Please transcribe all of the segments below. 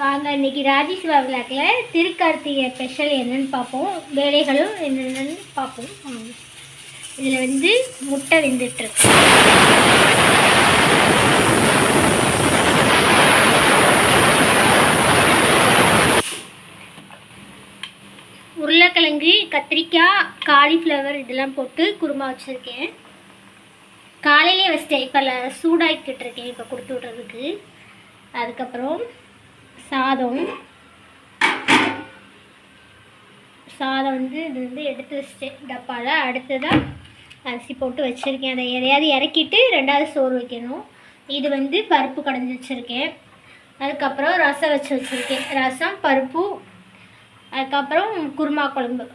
வாங்க இன்னைக்கு ராஜேஸ்வரா விழாக்கில் திருக்கார்த்திகை ஸ்பெஷல் என்னென்னு பார்ப்போம். வேலைகளும் என்னென்னு பார்ப்போம். வாங்க. இதில் வந்து முட்டை வெந்துட்டுருக்கு உருளைக்கிழங்கு கத்திரிக்காய் காலிஃப்ளவர் இதெல்லாம் போட்டு குருமா வச்சுருக்கேன். காலையிலே வச்சிட்டேன். இப்போ சூடாக்கிட்டு இருக்கேன். இப்போ கொடுத்து விட்றதுக்கு. அதுக்கப்புறம் சாதம். சாதம் வந்து இது வந்து எடுத்து வச்சிட்டேன். டப்பாவில் அடுத்ததாக அரிசி போட்டு வச்சுருக்கேன். அதை எதையாவது இறக்கிட்டு ரெண்டாவது சோறு வைக்கணும். இது வந்து பருப்பு கடைஞ்சி வச்சுருக்கேன். அதுக்கப்புறம் ரசம் வச்சு வச்சுருக்கேன். ரசம் பருப்பு அதுக்கப்புறம் குருமா குழம்பு.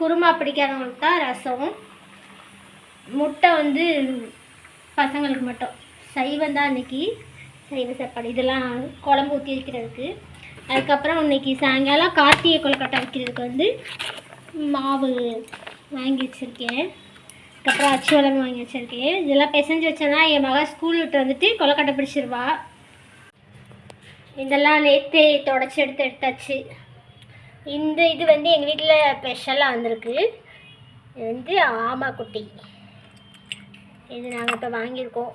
குருமா பிடிக்காதவங்களுக்கு தான் ரசம். முட்டை வந்து பசங்களுக்கு மட்டும். சைவம் தான் இன்றைக்கி சைவ சாப்பாடு. இதெல்லாம் குழம்பு ஊற்றி வைக்கிறதுக்கு. அதுக்கப்புறம் இன்னைக்கு சாயங்காலம் கார்த்திகை கொழுக்கட்டை வைக்கிறதுக்கு வந்து மாவு வாங்கி வச்சுருக்கேன். அதுக்கப்புறம் அச்சு உடம்பு வாங்கி வச்சுருக்கேன். இதெல்லாம் பிசைஞ்சு வச்சேன்னா என் மகள் ஸ்கூல் விட்டு வந்துட்டு கொழுக்கட்டை பிடிச்சிருவா. இதெல்லாம் நேற்று தொடச்சி எடுத்து எடுத்தாச்சு. இந்த இது வந்து எங்கள் வீட்டில் ஸ்பெஷலாக வந்திருக்கு. இது வந்து ஆமா குட்டி. இது நாங்கள் இப்போ வாங்கியிருக்கோம்.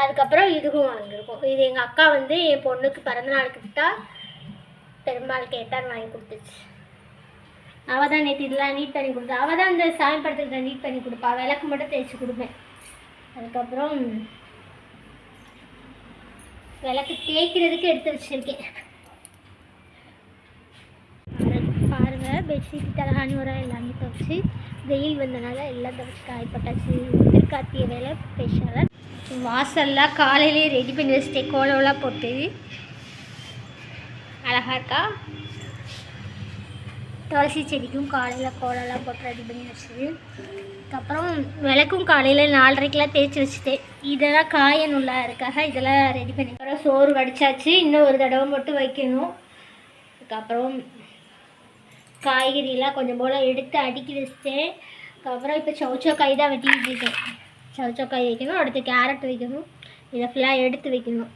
அதுக்கப்புறம் இதுவும் வாங்கியிருக்கோம். இது எங்கள் அக்கா வந்து என் பொண்ணுக்கு பிறந்தநாளுக்கு விட்டா பெருமாள் கேட்டான்னு வாங்கி கொடுத்துச்சு. அவள் தான் நேற்று இதெல்லாம் நீட் பண்ணி கொடுத்தா அவள் தான் இந்த சாமி படத்துக்கு நீட் பண்ணி கொடுப்பா. விளக்கு மட்டும் தேய்ச்சி கொடுப்பேன். அதுக்கப்புறம் விளக்கு தேய்க்கிறதுக்கு எடுத்து வச்சுருக்கேன். பாருங்கள் பெட்ஷீட் தலகாணி உரம் எல்லாமே துவச்சி வெயில் வந்தனால எல்லாம் துவச்சி காயப்பட்டாச்சு. திருக்காத்திய வேலை ஸ்பெஷலாக வாசல்லாம் காலையிலே ரெடி பண்ணி வச்சுட்டேன். கோலம்லாம் போட்டு. அழகா இருக்கா? துளசி செடிக்கும் காலையில் கோலம்லாம் போட்டு ரெடி பண்ணி வச்சுது அதுக்கப்புறம் விளக்கும் காலையில் நாலரைக்கெலாம் தேய்ச்சி வச்சுட்டேன். இதெல்லாம் காயணும்ல இருக்காக இதெல்லாம் ரெடி பண்ணி. அப்புறம் சோறு வடிச்சாச்சு. இன்னும் ஒரு தடவை மட்டும் வைக்கணும். அதுக்கப்புறம் காய்கறியெல்லாம் கொஞ்சம் போல் எடுத்து அடுக்கி வச்சிட்டேன். அதுக்கப்புறம் இப்போ சௌச்சோ காய் தான் வெட்டிக்கிட்டு இருக்கேன். சௌச்சோ காய் வைக்கணும் அடுத்து கேரட் வைக்கணும் இதை ஃபுல்லாக எடுத்து வைக்கணும்